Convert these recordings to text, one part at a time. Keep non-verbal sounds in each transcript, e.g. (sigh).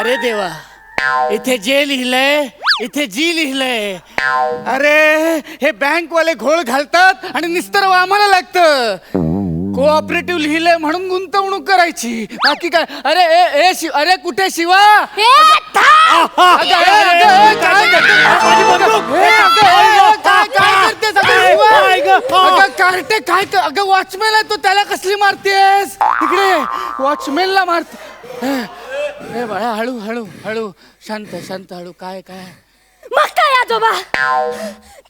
अरे देवा इथे जे लिहिलंय इथे जी लिहिलंय. अरे हे बँक वाले घोळ घालतात आणि निस्तर आम्हाला लागतं. कोऑपरेटिव्ह लिहिलंय म्हणून गुंतवणूक करायची. बाकी काय? अरे ए, ए शिव अरे कुठे शिवा? हे थांब! अगं, अगं, अगं, काय करते? ए, अगं, ए, काय अगं, शिवा? अगं, कार्टे काय कर- अगं वॉचमॅन आहे तो त्याला कसली मारतेस? इकडे वॉचमॅनला मारते ए बाळा हळू हळू हळू. शांत शांत हळू. काय काय? मग काय आजोबा.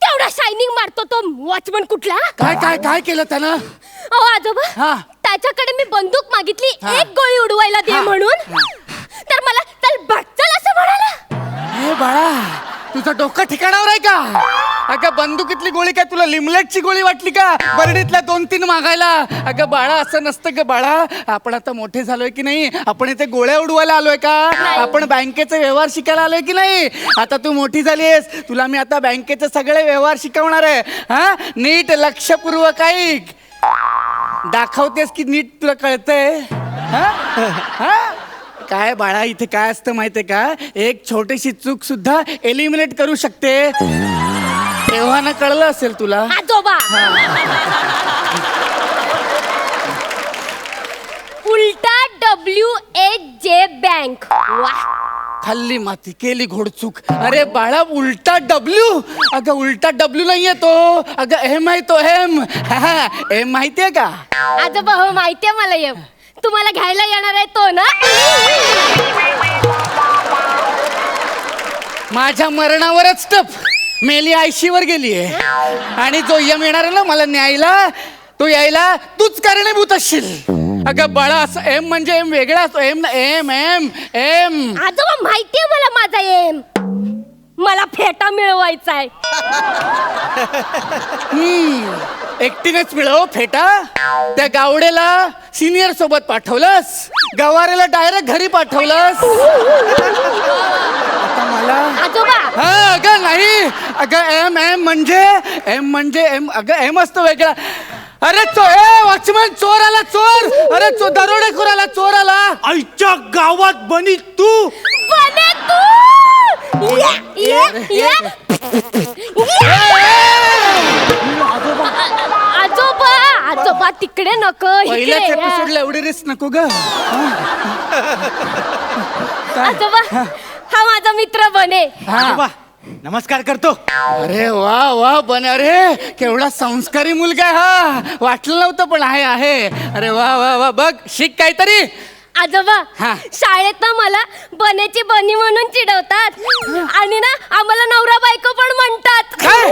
तेवढा शायनिंग मारतो तो वॉचमन कुठला? काय काय काय केलं त्यानं? अहो आजोबा हा. त्याच्याकडे मी बंदूक मागितली. हा. एक गोळी उडवायला दे हा. म्हणून. तर मला चल बच्चल असं म्हणाला. हे बाळा तुझं डोकं ठिकाणावर आहे का? अगं बंदुकीतली गोळी काय तुला लिमलेटची गोळी वाटली का? बरडीतल्या दोन तीन मागायला. अगं बाळा असं नसतं ग बाळा. आपण आता मोठे झालोय की नाही? आपण इथे गोळ्या उडवायला आलोय का? आपण बँकेचे व्यवहार शिकायला आलोय की नाही? आता तू मोठी झालीस तुला मी आता बँकेचे सगळे व्यवहार शिकवणार आहे. हा? नीट लक्षपूर्वक ऐक. दाखवतेस की नीट तुला कळतंय? हा? हा? काय बाळा इथे काय असतं माहितीये का? एक छोटीशी चूक सुद्धा एलिमिनेट करू शकते. तेव्हा ना कळलं असेल तुला. आजोबा उलटा डब्ल्यू एच जे बँक वा खाल्ली माती केली घोडचूक. अरे बाळा उलटा डब्ल्यू अगं उलटा डब्ल्यू नाहीये तो. अगं एम आहे तो एम एम माहितीये का? आजोबा हो माहितीये मला ये तुम्हाला घ्यायला येणार आहे तो ना? माझ्या मरणावरच टप. मेली आयशीवर गेलीये. आणि जो यम येणार आहे ना मला न्यायला तो यायला तूच कारणीभूत असशील. अगं बाळा असं एम म्हणजे एम वेगळा असतो. एम ना एम एम एम आजोबा माहितीये मला माझा एम मला फेटा मिळवायचा आहे हम्म, एकटीनेच मिळव फेटा. त्या गावडेला सिनियर सोबत पाठवलंस. गवारेला डायरेक्ट घरी पाठवलंस. (laughs) आता मला? आजोबा! हा अगं नाही. अगं एम एम म्हणजे एम म्हणजे एम अगं एम असतो वेगळा. अरे चो ए वॉचमन चोर आला चोर. अरे चो दरोडेखोर आला चोर आला. आईच्या गावात बनी तू. बने तू! या, या, या. आ- आजोबा! आजोबा! तिकडे नको. पहिल्याच इकडे या. एपिसोडला एवढी रिस्क नको ग. आजोबा! हा माझा मित्र बने. हा. आजोबा, नमस्कार करतो. अरे वा वा बन. अरे केवढा संस्कारी मुलगा आहे हा. वाटलं नव्हतं पण आहे आहे. अरे वा वा वा बघ शिक काहीतरी. आजोबा हा. शाळेत ना मला बनेची बनी म्हणून चिडवतात. आणि ना आम्हाला नवरा बायको पण म्हणतात. काय?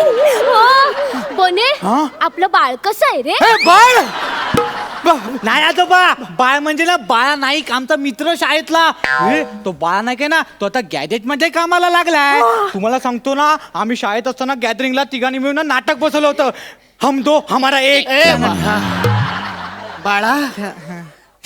हो. बने हा? आपलं बाळ कसं आहे रे? हे बाळ? नाही आजोबा बाळ म्हणजे ना बाळा नाईक आमचा मित्र शाळेतला. तो बाळा नाईक आहे ना तो आता गॅजेटमध्ये कामाला लागलाय. तुम्हाला सांगतो ना आम्ही शाळेत असताना गॅदरिंगला तिघांनी मिळून ना नाटक बसवलं होतं. हम दो हमारा एक. बाळा.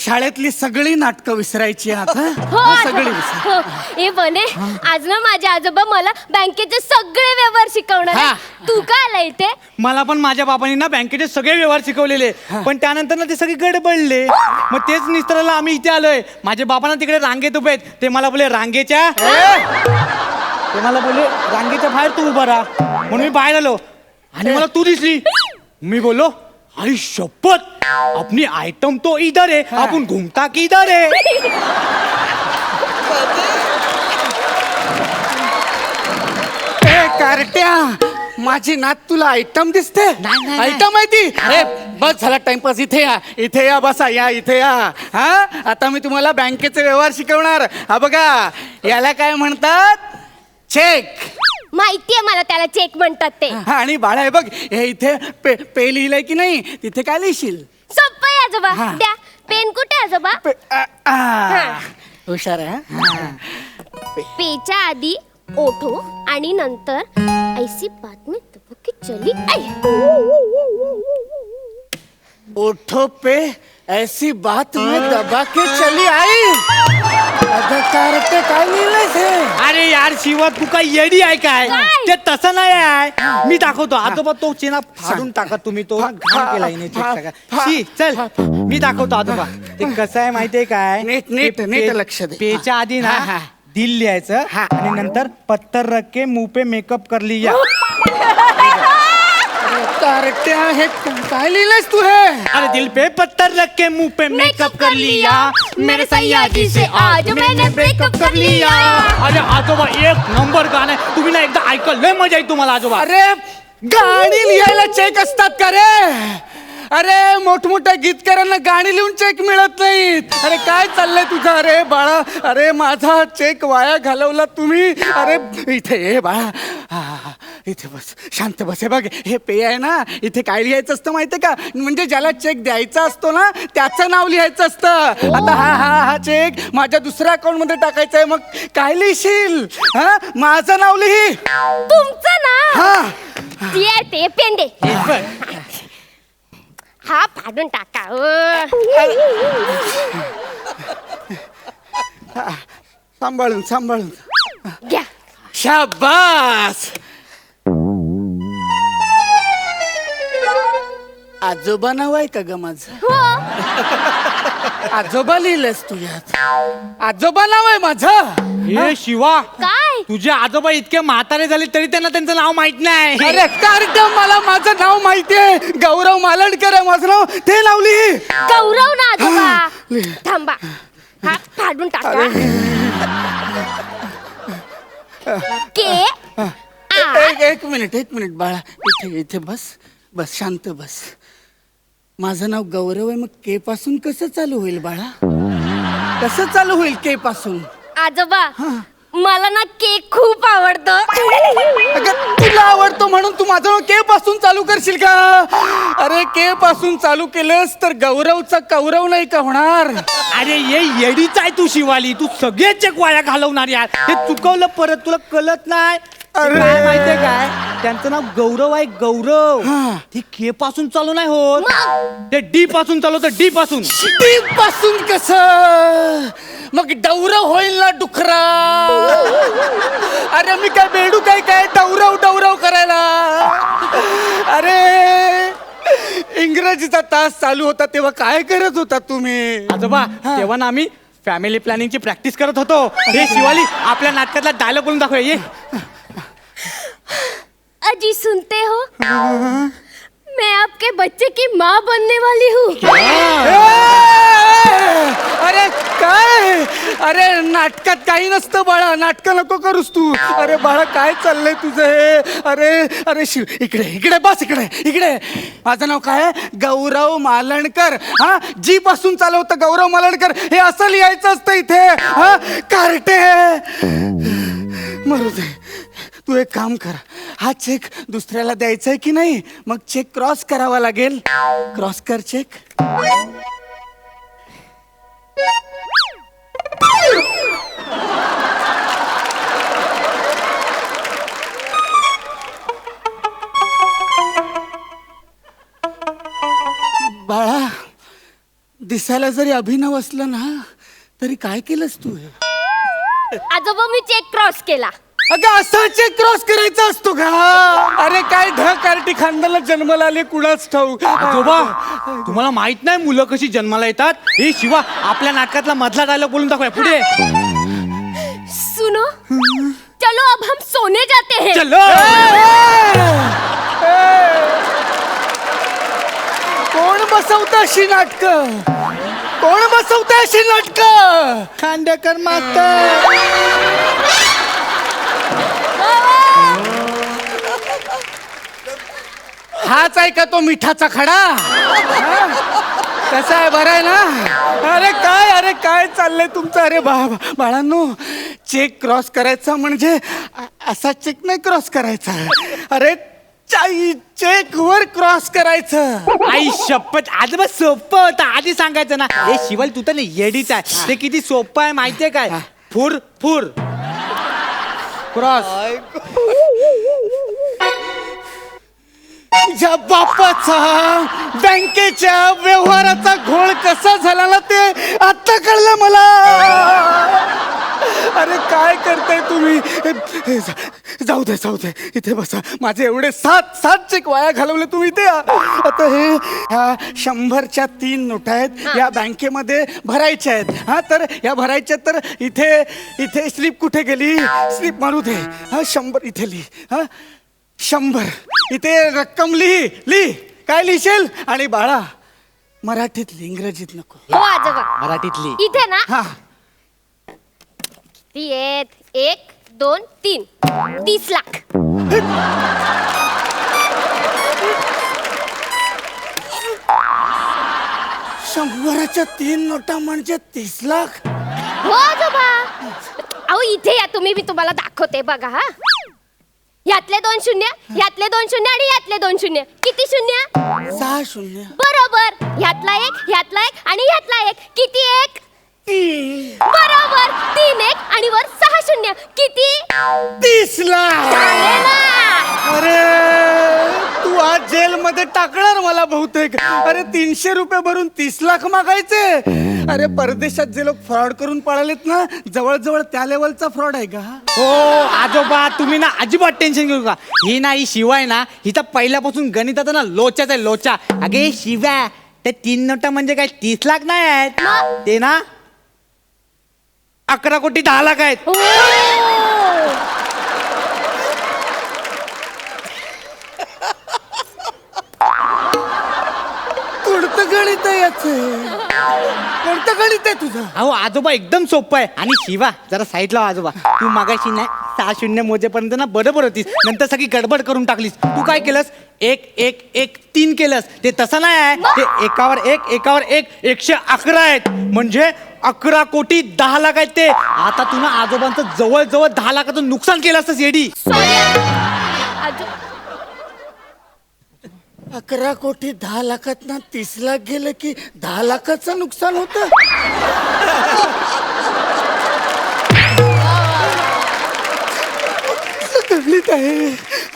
शाळेतली सगळी नाटकं विसरायची आता हो? हा. सगळी विसर हो. ए बने आज ना माझे आजोबा मला बँकेचे सगळे व्यवहार शिकवणार. तू काय आला इथे? मला पण माझ्या बाबांनी ना बँकेचे सगळे व्यवहार शिकवलेले. पण त्यानंतर ना ते सगळे गडबडले. मग तेच निस्तराला आम्ही इथे आलोय. माझ्या बाबांना तिकडे रांगेत उभे आहेत. ते मला बोले रांगेच्या? ते मला बोलले रांगेच्या बाहेर तू उभा राहा. म्हणून मी बाहेर आलो. आणि मला तू दिसली. मी बोललो आई शपथ! अपनी आइटम तो इधर है आपण घुमता की इधर है? ए कार्ट्या माझी नात तुला आयटम दिसते? नाही, नाही. आयटम आहे ती? अरे बस झाला टाइमपास इथे या इथे या बसा या इथे या. हा? आता मी तुम्हाला बँकेचे व्यवहार शिकवणार. हा बघा याला काय म्हणतात? चेक. माहितीये मला त्याला चेक म्हणतात ते हा, आणि बाळा हे बघ हे इथे पे पे लिहिलंय की नाही तिथे काय लिहिशील सोपं आहे आजोबा हा. द्या पेन कुठे आहे आजोबा पे- आ, आ. हा. हुशार आहे हा? पेच्या आधी ओठो आणि नंतर ऐसी बातमी की चली आई. ओठो पे ऐसी बात में दबा के चली आई कार्टे काय लिहिलंयस हे अरे यार शिवा तू काय येडी आहे काय काय? ते तसं नाही आहे मी दाखवतो आजोबा तो चेना फाडून टाका तुम्ही तो घाण केला हिने check सगळा. शी चल मी दाखवतो आजोबा ते कसं आहे माहितीये काय नीट, नीट, ते नीट पे- लक्ष दे. पेच्या आधी ना हा, हा. दिल लिहायचं हा. आणि नंतर पत्तर रख के मुंह पे मेकअप कर लिया कार्टे हे काय लिहिलंयस तू हे? अरे दिल पे पत्थर रख के मुंह पे मेकअप कर लिया। मेरे सैया जी से आज मैंने ब्रेकअप कर लिया। अरे आजोबा एक नंबर गाणं आहे. तुम्ही ना एकदा ऐकलं लय मजा येईल तुम्हाला आजोबा. अरे गाणी लिहायला चेक असतात का रे? अरे मोठमोठ्या गीतकारांना गाणी लिहून चेक मिळत नाहीत. अरे काय चाललंय तुझं? अरे बाळा अरे माझा चेक वाया घालवला तुम्ही. अरे इथे ये बाळा. हा. इथे बस शांत बस. हे बघ हे पेय आहे ना इथे काय लिहायचं असतं माहितीये का? म्हणजे ज्याला चेक द्यायचा असतो ना त्याचं नाव लिहायचं असतं. आता हा हा हा चेक माझ्या दुसऱ्या अकाउंटमध्ये टाकायचं आहे. मग काय लिहिशील? हा? माझं नाव लिही. तुमचं ना हा. ती आहे ते पेंडे. हा फाडून टाका. सांभाळून सांभाळून. घ्या. शाबास. आजोबा नाव आहे का ग माझं? हो. (laughs) आजोबा लिहिलंस तू यात. आजोबा नाव आहे माझं. हे शिवा काय? तुझे आजोबा इतके म्हातारे झाले तरी त्यांना त्यांचं नाव माहीत नाही. अरे कार्ड मला माझं नाव माहितीये गौरव मालणकर आहे माझं नाव. ते नाव लिही. गौरव ना आजोबा. थांबा. हा फाडून टाका के आ. एक एक मिनिट एक मिनिट बाळा. इथे इथे बस. बस शांत बस. माझं नाव गौरव आहे मग के पासून कसं चालू होईल बाळा? कसं चालू होईल के पासून? आजोबा मला ना केक खूप आवडतो. अगं तुला आवडतो म्हणून तू माझं नाव के पासून चालू करशील का? अरे के पासून चालू केलंस तर गौरवचा कौरव नाही का होणार? अरे ये येडीच आहे तू शिवाली. तू सगळे चेक वाया घालवणार यार. हे चुकवलं परत तुला कळत नाही? अरे. काय माहितीये काय? त्यांचं नाव गौरव आहे गौरव. हा. ते के पासून चालू नाही होत. ते डी पासून चालवतं डी पासून. डी पासून कस? मग डौरव होईल ना डुकरा. अरे मी काय बेडू काय काय डौरव डौरव करायला? अरे इंग्रजीचा तास चालू होता तेव्हा काय करत होता तुम्ही? आजोबा तेव्हा ना आम्ही फॅमिली प्लॅनिंगची प्रॅक्टिस करत होतो. हे शिवाली आपल्या नाटकातला डायलॉग बोलून दाखव ये. अजी सुनते हो? मैं आपके बच्चे की माँ बनने वाली हूँ। ए! अरे काय? अरे नाटकात काही नसतं बाळा नाटक नको करूस तू. अरे बाळा काय चाललंय तुझं हे? अरे अरे शिव इकडे इकडे बस इकडे इकडे. माझं नाव काय? आहे? गौरव मालणकर. हा? जी पासून चालवतं गौरव मालणकर. हे असं लिहायचं असतं इथे. हा? कार्टे. मरू दे. तू एक काम कर. हा चेक दुसऱ्याला द्यायचा आहे की नाही? मग चेक क्रॉस करावा लागेल. क्रॉस कर चेक बाळा दिसायला जरी अभिनव असलं ना तरी काय केलंस तू हे? आजोबा मी चेक क्रॉस केला. अगं असा चेक क्रॉस करायचा असतो का? अरे काय ढ कार्टी खानदाला जन्माला आले कुणाच ठाऊ आजोबा तुम्हाला माहीत नाही मुलं कशी जन्माला येतात? हे शिवा आपल्या नाटकातला मधला डायलॉग बोलून दाखवूया पुढे. सुनो चलो अब हम सोने जाते हैं. चलो! कोण बसवत अशी नाटक? कोण बसवत अशी नाटक? खांडेकर मास्तर हाच आहे का तो मिठाचा खडा? कसा आहे? बरं आहे ना? अरे काय? अरे काय चाललंय तुमचं? अरे बा बाळांनो चेक क्रॉस करायचा म्हणजे अ- असा चेक नाही क्रॉस करायचा. अरे चेक वर क्रॉस करायचं. आई शपथ. आजोबा सोपं होतं. आधी सांगायचं ना. हे शिवाली तू तर नाही येडीच आहे. ते किती सोपं आहे माहितीये काय? फुर फुर. क्रॉस तुझ्या बापाचा बँकेच्या व्यवहाराचा घोळ कसा झाला ना ते आता कळलं मला. अरे काय करताय तुम्ही? जाऊ दे जाऊ दे. इथे बसा. माझे एवढे सात सात चेक वाया घालवले तुम्ही इथे. या. आता हे ह्या शंभरच्या तीन नोटा आहेत. या बँकेमध्ये भरायच्या आहेत. हा तर या भरायच्या तर इथे इथे स्लिप कुठे गेली? स्लिप मारू दे. हा शंभर इथे लिही. हा. शंभर. इथे रक्कम लिही लिही काय लिहिशील आणि बाळा मराठीत लिही इंग्रजीत नको. हो आजोबा. मराठीतली. इथे ना. हा. ती आहेत? एक दोन तीन. तीस लाख. शंभराच्या तीन नोटा म्हणजे तीस लाख. हो आजोबा. अहो इथे या तुम्ही मी तुम्हाला दाखवते बघा हा. यातले दोन शून्य यातले दोन शून्य आणि यातले दोन शून्य. किती शून्य? सहा शून्य. बरोबर. ह्यातला एक ह्यातला एक आणि ह्यातला एक. किती एक? तीन बरोबर. तीन एक आणि वर सहा शून्य. किती? तीस लाख. आले ना? अरे! आज जेलमध्ये टाकणार मला बहुतेक. अरे तीनशे रुपये भरून तीस लाख मागायचे. अरे परदेशात जे लोक फ्रॉड करून पळालेत ना जवळजवळ त्या लेवलचा फ्रॉड आहे का? हा? हो आजोबा तुम्ही ना अजिबात टेन्शन घेऊ का ही ना ही शिवाय ना हिचा पहिल्यापासून गणिताचा ना लोचाच आहे लोचा. अगे शिव्या ते तीन नोटा म्हणजे काय तीस लाख नाही आहेत. ते ना अकरा कोटी दहा लाख आहेत. गणित आहे याचं. कोणतं गणित आहे तुझं? अहो आजोबा एकदम सोपं आहे. आणि शिवा जरा साईडला हो आजोबा. तू मागाशी नाही सहा शून्य मोजेपर्यंत ना बरोबर होतीस. नंतर सगळी गडबड करून टाकलीस. तू काय केलंस? एक एक एक तीन केलंस. ते तसं नाही आहे. ते एकावर एक एकावर एक एकशे अकरा आहेत. म्हणजे अकरा कोटी दहा लाख आहेत ते. आता तू ना आजोबांचं जवळ जवळ दहा लाखाचं नुकसान केलं असतं येडी. आजो- अकरा कोटी दहा लाखात ना तीस लाख गेलं की दहा लाखाचं नुकसान होतं. आहे.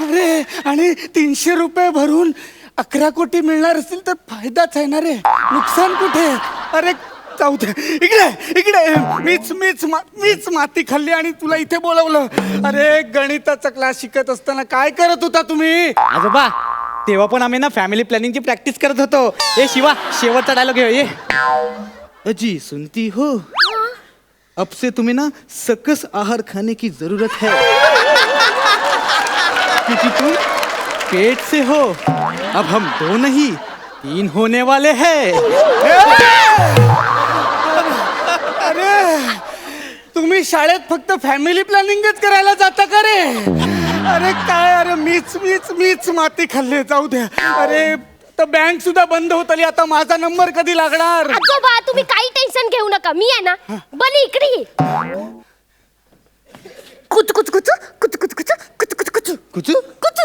अरे आणि तीनशे रुपये भरून अकरा कोटी मिळणार असतील तर फायदाच आहे ना रे. नुकसान कुठे? अरे जाऊ दे. इकडे इकडे मीच मीच मा- मीच माती खाल्ली आणि तुला इथे बोलवलं. अरे गणिताचा क्लास शिकत असताना काय करत होता तुम्ही? आजोबा तेव्हा पण आम्ही ना फॅमिली प्लॅनिंगची प्रॅक्टिस करत होतो. ए शिवा शेवटचा डायलॉग ये. अजी सुनती हो. अब से तुम्हें ना सकस आहार खाने की जरूरत है। क्योंकि तुम पेट से हो। अब हम दो नहीं तीन होने वाले हैं। अरे तुम्ही शाळेत फक्त फॅमिली प्लॅनिंगच करायला जाता का रे? अरे काय अरे मीच मीच मीच माती खाल्ली जाऊ द्या. अरे तर बँक सुद्धा बंद होत आली आता माझा नंबर कधी लागणार? आजोबा तुम्ही काही टेन्शन घेऊ नका. मी आहे ना बली इकडे ये. कुच कुच कुच कुच कुच कुच कुच कुच कुच. कुचू? कुच.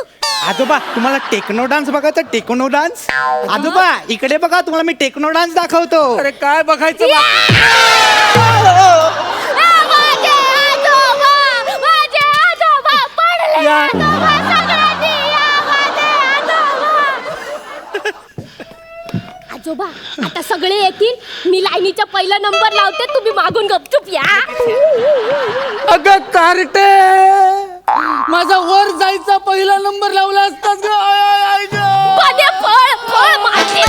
आजोबा तुम्हाला टेक्नो डान्स बघायचा? टेक्नो डान्स आजोबा इकडे बघा तुम्हाला मी टेक्नो डान्स दाखवतो. अरे काय बघायचं! बा- या आजोबा आता सगळे येतील. मी लाईनीचा पहिला नंबर लावते तुम्ही मागून गपचूप या. अग कारटे! माझा वर जायचा पहिला नंबर लावला असतास ग. आय, फळ फळ माती,